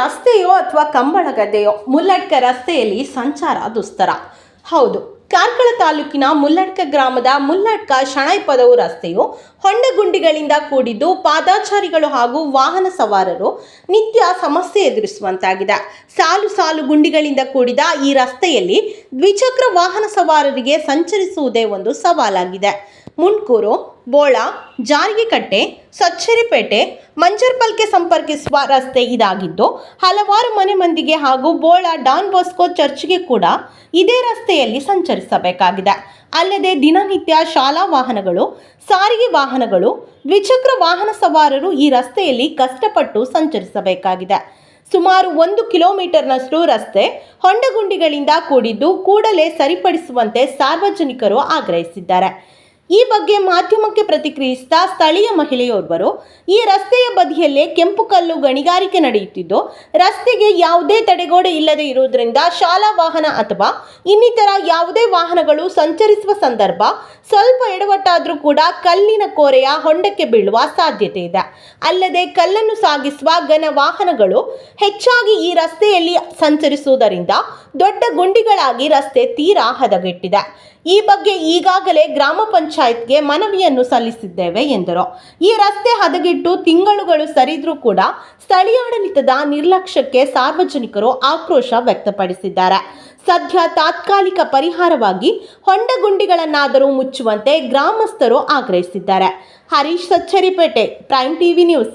ರಸ್ತೆಯೋ ಅಥವಾ ಕಂಬಳ ಗದ್ದೆಯೋ ಮುಲ್ಲಡ್ಕ ರಸ್ತೆಯಲ್ಲಿ ಸಂಚಾರ ದುಸ್ತರ. ಹೌದು, ಕಾರ್ಕಳ ತಾಲೂಕಿನ ಮುಲ್ಲಡ್ಕ ಗ್ರಾಮದ ಮುಲ್ಲಡ್ಕ ಶಣೈಪದವು ರಸ್ತೆಯು ಹೊಂಡಗುಂಡಿಗಳಿಂದ ಕೂಡಿದ್ದು ಪಾದಾಚಾರಿಗಳು ಹಾಗೂ ವಾಹನ ಸವಾರರು ನಿತ್ಯ ಸಮಸ್ಯೆ ಎದುರಿಸುವಂತಾಗಿದೆ. ಸಾಲು ಸಾಲು ಗುಂಡಿಗಳಿಂದ ಕೂಡಿದ ಈ ರಸ್ತೆಯಲ್ಲಿ ದ್ವಿಚಕ್ರ ವಾಹನ ಸವಾರರಿಗೆ ಸಂಚರಿಸುವುದೇ ಒಂದು ಸವಾಲಾಗಿದೆ. ಮುಣ್ಕೂರು ಬೋಳ ಜಾರಿಗೆಕಟ್ಟೆ ಸಚ್ಚರಿಪೇಟೆ ಮಂಜರ್ಪಲ್ಗೆ ಸಂಪರ್ಕಿಸುವ ರಸ್ತೆ ಇದಾಗಿದ್ದು, ಹಲವಾರು ಮನೆ ಮಂದಿಗೆ ಹಾಗೂ ಬೋಳ ಡಾನ್ ಬಾಸ್ಕೋ ಚರ್ಚ್ಗೆ ಕೂಡ ಇದೇ ರಸ್ತೆಯಲ್ಲಿ ಸಂಚರಿಸಬೇಕಾಗಿದೆ. ಅಲ್ಲದೆ ದಿನನಿತ್ಯ ಶಾಲಾ ವಾಹನಗಳು, ಸಾರಿಗೆ ವಾಹನಗಳು, ದ್ವಿಚಕ್ರ ವಾಹನ ಸವಾರರು ಈ ರಸ್ತೆಯಲ್ಲಿ ಕಷ್ಟಪಟ್ಟು ಸಂಚರಿಸಬೇಕಾಗಿದೆ. ಸುಮಾರು ಒಂದು ಕಿಲೋಮೀಟರ್ನಷ್ಟು ರಸ್ತೆ ಹೊಂಡಗುಂಡಿಗಳಿಂದ ಕೂಡಿದ್ದು ಕೂಡಲೇ ಸರಿಪಡಿಸುವಂತೆ ಸಾರ್ವಜನಿಕರು ಆಗ್ರಹಿಸಿದ್ದಾರೆ. ಈ ಬಗ್ಗೆ ಮಾಧ್ಯಮಕ್ಕೆ ಪ್ರತಿಕ್ರಿಯಿಸಿದ ಸ್ಥಳೀಯ ಮಹಿಳೆಯೋರ್ವರು, ಈ ರಸ್ತೆಯ ಬದಿಯಲ್ಲೇ ಕೆಂಪು ಕಲ್ಲು ಗಣಿಗಾರಿಕೆ ನಡೆಯುತ್ತಿದ್ದು, ರಸ್ತೆಗೆ ಯಾವುದೇ ತಡೆಗೋಡೆ ಇಲ್ಲದೆ ಇರುವುದರಿಂದ ಶಾಲಾ ವಾಹನ ಅಥವಾ ಇನ್ನಿತರ ಯಾವುದೇ ವಾಹನಗಳು ಸಂಚರಿಸುವ ಸಂದರ್ಭ, ಸ್ವಲ್ಪ ಎಡವಟ್ಟಾದರೂ ಕೂಡ ಕಲ್ಲಿನ ಕೋರೆಯ ಹೊಂಡಕ್ಕೆ ಬೀಳುವ ಸಾಧ್ಯತೆ ಇದೆ. ಅಲ್ಲದೆ ಕಲ್ಲನ್ನು ಸಾಗಿಸುವ ಘನ ವಾಹನಗಳು ಹೆಚ್ಚಾಗಿ ಈ ರಸ್ತೆಯಲ್ಲಿ ಸಂಚರಿಸುವುದರಿಂದ ದೊಡ್ಡ ಗುಂಡಿಗಳಾಗಿ ರಸ್ತೆ ತೀರಾ ಹದಗೆಟ್ಟಿದೆ. ಈ ಬಗ್ಗೆ ಈಗಾಗಲೇ ಗ್ರಾಮ ಪಂಚಾಯತ್ಗೆ ಮನವಿಯನ್ನು ಸಲ್ಲಿಸಿದ್ದೇವೆ ಎಂದರು. ಈ ರಸ್ತೆ ಹದಗೆಟ್ಟು ತಿಂಗಳುಗಳು ಸರಿದ್ರೂ ಕೂಡ ಸ್ಥಳೀಯಾಡಳಿತದ ನಿರ್ಲಕ್ಷ್ಯಕ್ಕೆ ಸಾರ್ವಜನಿಕರು ಆಕ್ರೋಶ ವ್ಯಕ್ತಪಡಿಸಿದ್ದಾರೆ. ಸದ್ಯ ತಾತ್ಕಾಲಿಕ ಪರಿಹಾರವಾಗಿ ಹೊಂಡಗುಂಡಿಗಳನ್ನಾದರೂ ಮುಚ್ಚುವಂತೆ ಗ್ರಾಮಸ್ಥರು ಆಗ್ರಹಿಸಿದ್ದಾರೆ. Harish Sacharipete prime TV news